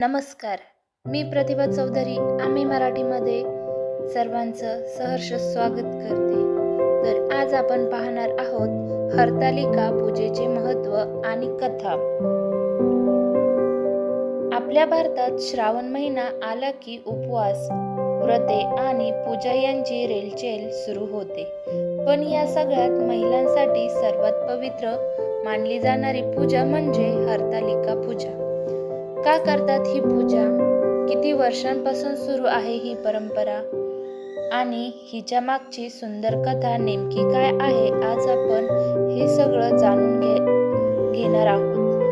नमस्कार. मी प्रतिभा चौधरी. आम्ही मराठीमध्ये सर्वांचं सहर्ष स्वागत करते. तर आज आपण पाहणार आहोत हरतालिका पूजेचे महत्त्व आणि कथा. आपल्या भारतात श्रावण महिना आला की उपवास व्रते आणि पूजा यांची रेलचेल सुरू होते. पण या सगळ्यात महिलांसाठी सर्वात पवित्र मानली जाणारी पूजा म्हणजे हरतालिका पूजा. का करतात ही पूजा? किती वर्षांपासून सुरू आहे ही परंपरा? आणि हिच्या मागची सुंदर कथा नेमकी काय आहे आज आपण हे सगळं जाणून घे घेणार आहोत.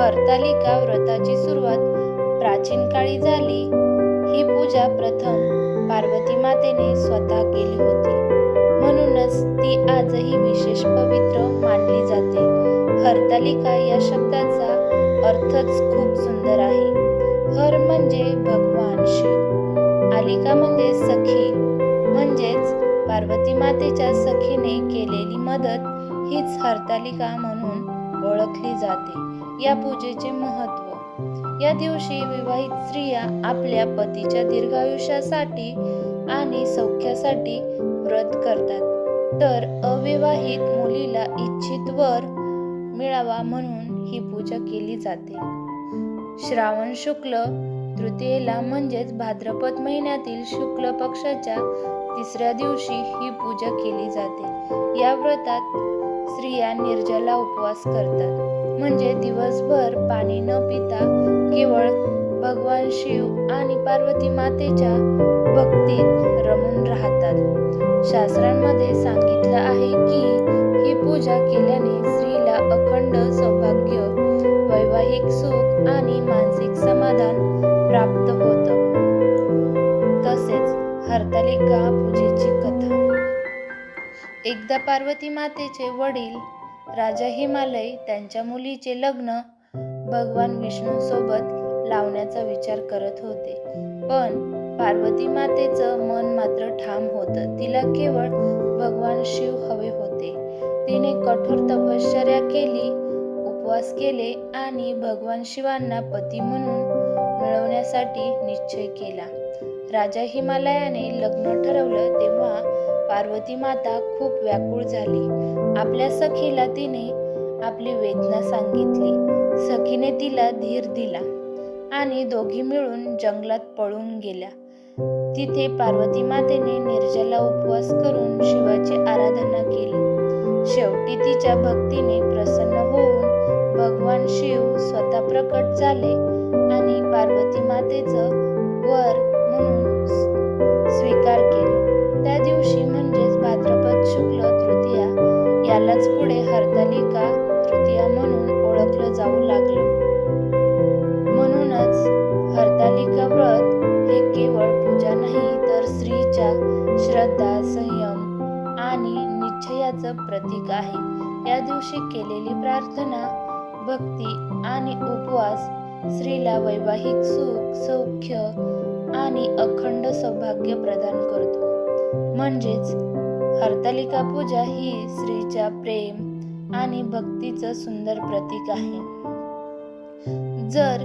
हरतालिका व्रताची सुरुवात प्राचीन काळी झाली. ही पूजा प्रथम पार्वती मातेने स्वतः केली होती. म्हणूनच ती आजही विशेष पवित्र मानली जाते. हरतालिका या शब्दाचा अर्थच खूप सुंदर आहे. हर म्हणजे भगवान शिव आलिका म्हणजे सखी. म्हणजेच पार्वती मातेच्या सखीने केलेली मदत हीच हरतालिका म्हणून ओळखली जाते. या पूजेचे महत्त्व या दिवशी विवाहित स्त्रिया आपल्या पतीच्या दीर्घायुष्यासाठी आणि सौख्यासाठी व्रत करतात. तर अविवाहित मुलीला इच्छित वर मिळावा म्हणून ही पूजा केली जाते. श्रावण शुक्ल तृतीयेला म्हणजेच भाद्रपद महिन्यातील शुक्ल पक्षाच्या तिसऱ्या दिवशी ही पूजा केली जाते. या व्रतात स्त्रिया निर्जला उपवास करतात. म्हणजे दिवसभर पाणी न पिता केवळ भगवान शिव आणि पार्वती मातेच्या भक्तीत रमून राहतात. शास्त्रांमध्ये सांगितलं आहे की ही पूजा केल्या आणि मानसिक समाधान प्राप्त होतं. तसेच हरतालिका पूजेची कथा. एकदा पार्वती मातेचे वडील राजा हिमालय त्यांच्या मुलीचे लग्न भगवान विष्णू सोबत लावण्याचा विचार करत होते. पण पार्वती मातेचं मन मात्र ठाम होतं. तिला केवळ भगवान शिव हवे होते. तिने कठोर तपश्चर्या केली उपवास केले आणि भगवान शिवांना पती म्हणून मिळवण्यासाठी निश्चय केला. राजा हिमालयाने लग्न ठरवलं तेव्हा पार्वती माता खूप व्याकुळ झाली. आपल्या सखीला तिने आपली वेदना सांगितली. सखीने तिला धीर दिला आणि दोघी मिळून जंगलात पळून गेल्या. तिथे पार्वती मातेने निर्जला उपवास करून शिवाची आराधना केली. शेवटी तिच्या भक्तीने प्रसन्न होऊन भगवान शिव स्वतः प्रकट झाले आणि पार्वती मातेचं वर म्हणून स्वीकार केला. त्या दिवशी म्हणजेच भाद्रपद शुक्ल तृतीया यालाच पुढे हरतालिका तृतीया म्हणून ओळखलं जाऊ लागलं. म्हणूनच हरतालिका व्रत हे केवळ पूजा नाही तर स्त्रीच्या श्रद्धा संयम आणि निश्चयाचं प्रतीक आहे. या दिवशी केलेली प्रार्थना भक्ती आणि उपवास स्त्रीला वैवाहिक सुख सौख्य आणि अखंड सौभाग्य प्रदान करतो. म्हणजेच हरतालिका पूजा ही स्त्रीच्या प्रेम आणि भक्तीचं सुंदर प्रतीक आहे. जर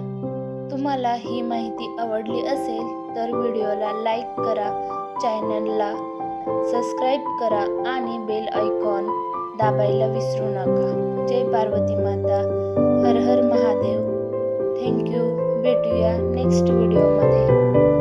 तुम्हाला ही माहिती आवडली असेल तर व्हिडिओला लाईक करा चॅनलला सबस्क्राईब करा आणि बेल आयकॉन दाबायला विसरू नका. जय पार्वती माता. हर हर महादेव. थँक्यू भेटूया नेक्स्ट व्हिडिओमध्ये